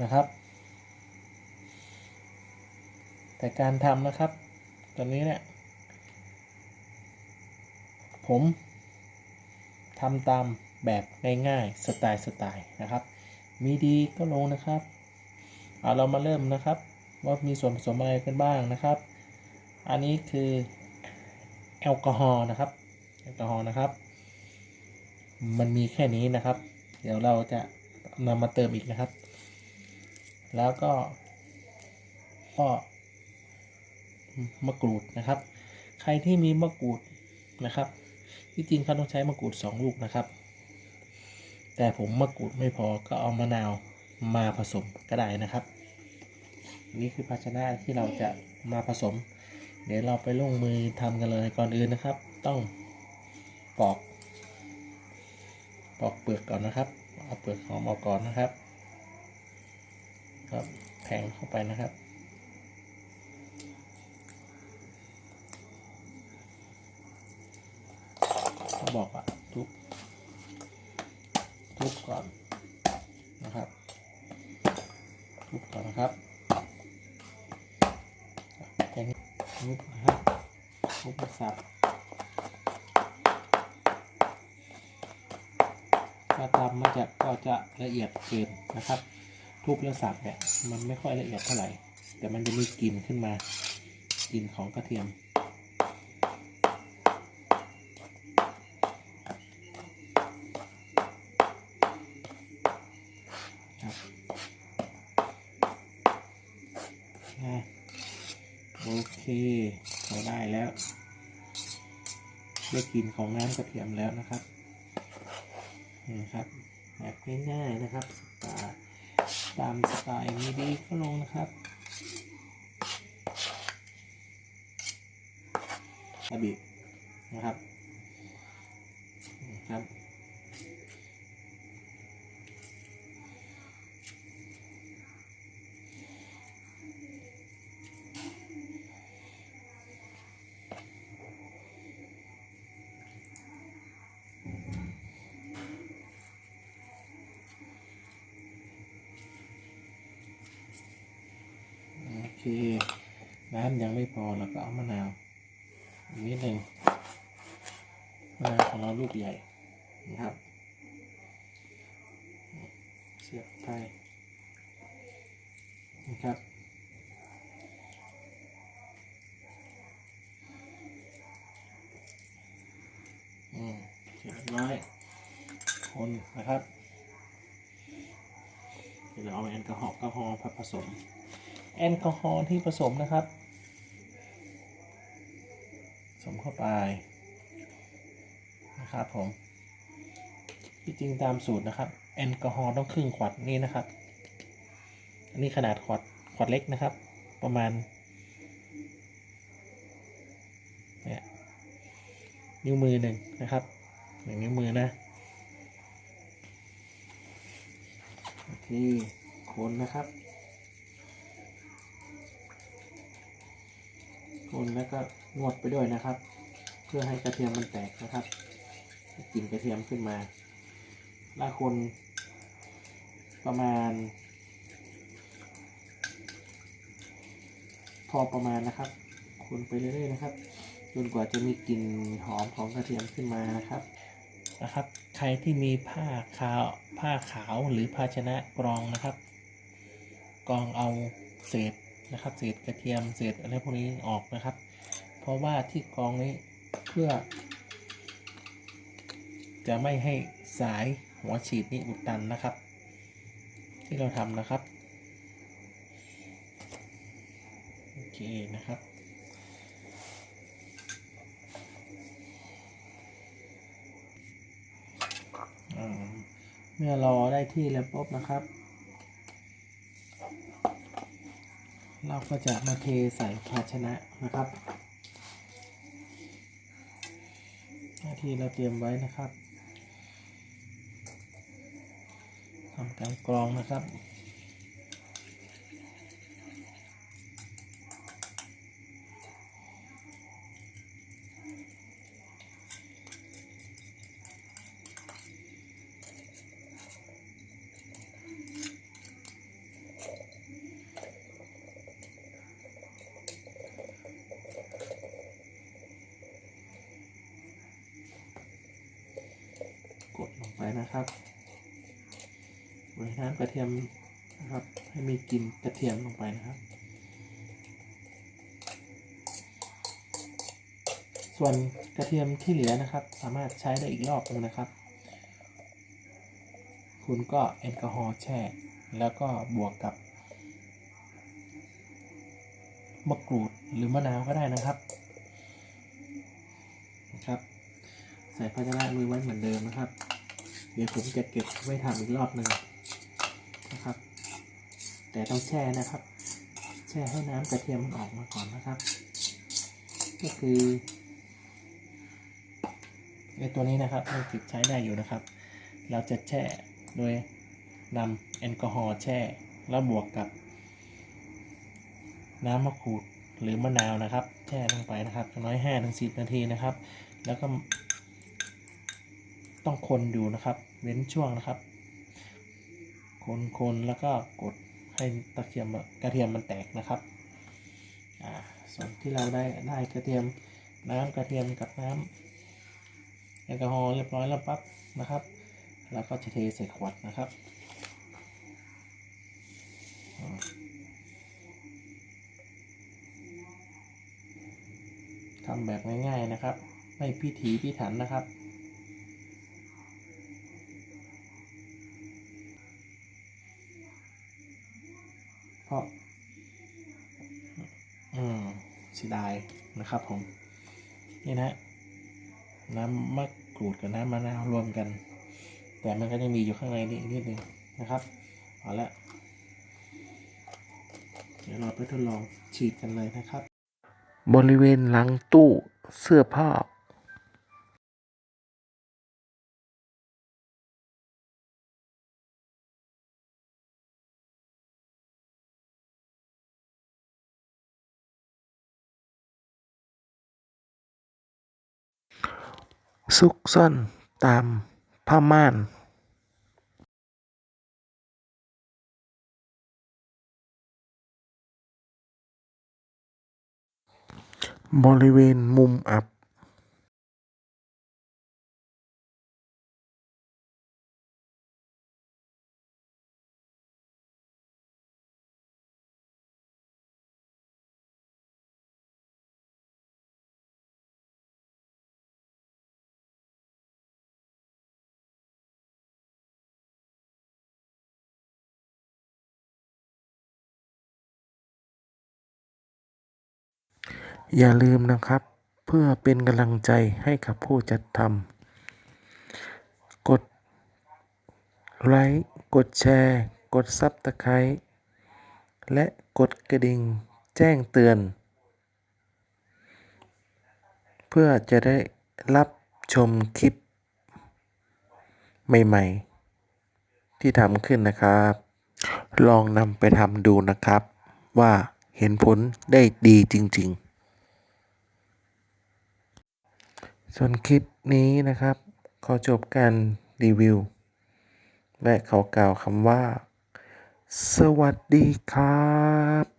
นะครับ แต่การทำนะครับ ตอนนี้เนี่ย ผมทำตามแบบง่ายๆสไตล์สไตล์นะครับ มีดีก็ลงนะครับเอาเรามาเริ่มนะครับ ว่ามีส่วนผสมอะไรกันบ้างนะครับ อันนี้คือแอลกอฮอล์นะครับแอลกอฮอล์นะครับ มันมีแค่นี้นะครับ เดี๋ยวเราจะนำมาเติมอีกนะครับ แล้วก็ก็มะกรูดนะครับ ใครที่มีมะกรูดนะครับ ที่จริงเขาต้องใช้มะกรูดสองลูกนะครับ แต่ผมมะกรูดไม่พอก็เอามะนาวมาผสมก็ได้นะครับนี่คือภาชนะที่เราจะมาผสม เดี๋ยวเราไปลงมือทำกันเลยก่อนอื่นนะครับ ต้องปอก ปอกเปลือกก่อนนะครับ เอาเปลือกหอมออกก่อนนะครับ ครับแทงเข้าไปนะครับ เขาบอกว่าทุบทุบก่อนนะครับ ทุบก่อนนะครับแทงทุบนะครับทุบสับถ้าตำมันจะก็จะละเอียดเกินนะครับ ทุบแล้วสับเนี่ยมันไม่ค่อยละเอียดเท่าไหร่ แต่มันจะมีกลิ่นขึ้นมากลิ่นของกระเทียม ครับโอเคเราได้แล้วได้กลิ่นของน้ำกระเทียมแล้วนะครับนี่นะครับแบบง่ายๆนะครับสไตล์ ตามสไตล์มีดีก็ลงนะครับอบินะครับครับ เคน้ำยังไม่พอเราก็เอามะนาวนิดหนึ่งมะนาวของเราลูกใหญ่นะครับเสียบไปนะครับอืมเสร็จเรียบร้อยคนนะครับเดี๋ยวเราเอาแอลกอฮอล์กอฮอล์ผสม แอลกอฮอล์ที่ผสมนะครับผสมเข้าไปนะครับผมที่จริงตามสูตรนะครับ แอลกอฮอล์ต้องครึ่งขวดนี่นะครับ อันนี้ขนาดขวดขวดเล็กนะครับ ประมาณเนี่ยนิ้วมือหนึ่งนะครับหนึ่งนิ้วมือนะโอเคคนนะครับ คนแล้วก็นวดไปด้วยนะครับ เพื่อให้กระเทียมมันแตกนะครับกลิ่นกระเทียมขึ้นมาล้วคนประมาณ พอประมาณนะครับ คนไปเรื่อยๆนะครับจนกว่าจะมีกลิ่นหอมของกระเทียมขึ้นมานะครับนะครับ ใครที่มีผ้าขาวผ้าขาวหรือภาชนะกรองนะครับ กรองเอาเศษ นะครับเศษกระเทียมเศษอะไรพวกนี้ออกนะครับ เพราะว่าที่กองนี้เพื่อ จะไม่ให้สายหัวฉีดนี้อุดตันนะครับ ที่เราทำนะครับโอเคนะครับเมื่อรอได้ที่แล้วปุ๊บนะครับ เราก็จะมาเทใส่ภาชนะนะครับ หน้าที่เราเตรียมไว้นะครับทำการกรองนะครับ ไปนะครับโรยน้ำกระเทียมนะครับ ให้มีกลิ่นกระเทียมลงไปนะครับ ส่วนกระเทียมที่เหลือนะครับ สามารถใช้ได้อีกรอบหนึงนะครับ คุณก็แอลกอฮอล์แช่ แล้วก็บวกกับมะกรูดหรือมะนาวก็ได้นะครับนะครับ ใส่ภาชนะมือไว้เหมือนเดิมนะครับ เดี๋ยวผมจะเก็บไว้ทำอีกรอบหนึ่งนะครับ แต่ต้องแช่นะครับ แช่ให้น้ำกระเทียมมันออกมาก่อนนะครับ ก็คือไอตัวนี้นะครับยังติดใช้ได้อยู่นะครับ เราจะแช่โดยนำแอลกอฮอล์แช่แล้วบวกกับ น้ำมะกรูดหรือมะนาวนะครับ แช่ลงไปนะครับน้อย5-10ถึงนาทีนะครับ แล้วก็ ต้องคนอยู่นะครับ เว้นช่วงนะครับ คนคนแล้วก็กดให้ตะเกียมกระเทียมมันแตกนะครับอ่าส่วนที่เราได้ได้กระเทียมน้ำกระเทียมกับน้ำแอลกอฮอล์เรียบร้อยแล้วปั๊บนะครับแล้วก็จะเทใส่ขวดนะครับทำแบบง่ายๆนะครับ ไม่พิถีพิถันนะครับ พราะอืมเสียดายนะครับผม นี่นะน้ำมะกรูดกับน้ำมะนาวรวมกัน แต่มันก็จะมีอยู่ข้างในนี่นิดนึงนะครับเอาละเดี๋ยวเราไปทดลองฉีดกันเลยนะครับ บริเวณหลังตู้เสื้อผ้า ซุกซ่อนตามผ้าม่านบริเวณมุมอับ อย่าลืมนะครับ เพื่อเป็นกำลังใจให้กับผู้จัดทำกดไลค์กดแชร์ กดซับตะไคร้และกดกระดิ่งแจ้งเตือน เพื่อจะได้รับชมคลิป ใหม่ๆ ที่ทำขึ้นนะครับ ลองนำไปทำดูนะครับ ว่าเห็นผลได้ดีจริง ๆ ส่วนคลิปนี้นะครับ ขอจบการรีวิว และขอกล่าวคำว่า สวัสดีครับ